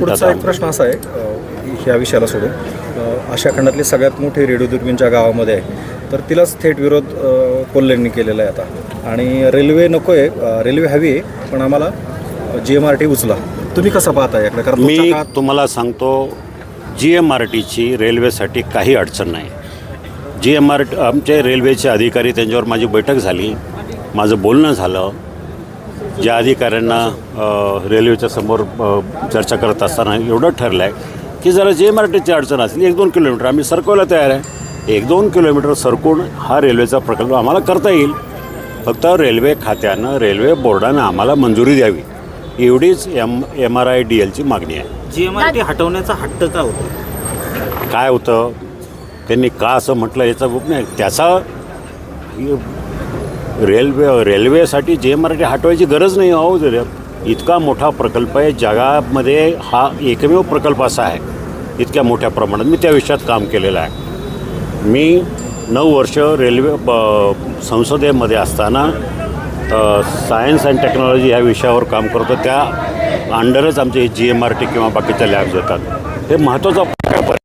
पुढचा एक प्रश्न असा आहे ह्या विषयाला सोडून. अ, आशिया खंडातली सगळ्यात मोठी रेडिओ दुर्बीनच्या गावामध्ये आहे. तर तिलाच थेट विरोध कोल्हेंनी केलेला आहे आता. आणि रेल्वे नको आहे रेल्वे हवी आहे पण आम्हाला जी एम आर टी उचला. तुम्ही कसं पाहता याकडे? कारण मी तुम्हाला सांगतो जी एम आर टीची रेल्वेसाठी काही अडचण नाही. जी एम आर आमचे रेल्वेचे अधिकारी त्यांच्यावर माझी बैठक झाली. माझं बोलणं झालं. ज्या अधिकाऱ्यांना रेल्वेच्या समोर चर्चा करत असताना एवढं ठरलं आहे की जरा जी एम आर टीची अडचण असली एक दोन किलोमीटर आम्ही सरकवायला तयार आहे. एक दोन किलोमीटर सरकून हा रेल्वेचा प्रकल्प आम्हाला करता येईल. फक्त रेल्वे खात्यानं रेल्वे बोर्डानं आम्हाला मंजुरी द्यावी. एवढीच M M R I D एलची मागणी आहे. जी एम आर टी हटवण्याचा हट्ट का होतो? काय होतं? त्यांनी का असं म्हटलं याचा नाही त्याचा रेल्वे रेल्वेसाठी जे एम आर टी हटवायची गरज नाही अहो जर इतका मोठा प्रकल्प आहे जगामध्ये हा एकमेव प्रकल्प असा आहे इतक्या मोठ्या प्रमाणात मी त्या विषयात काम केलेलं आहे. मी नऊ वर्ष रेल्वे ब- संसदेमध्ये असताना सायन्स अँड टेक्नॉलॉजी ह्या विषयावर काम करतो त्या अंडरच आमचे जी एम आर टी किंवा बाकीच्या लॅब्स येतात हे महत्त्वाचा प्रकल्प आहे.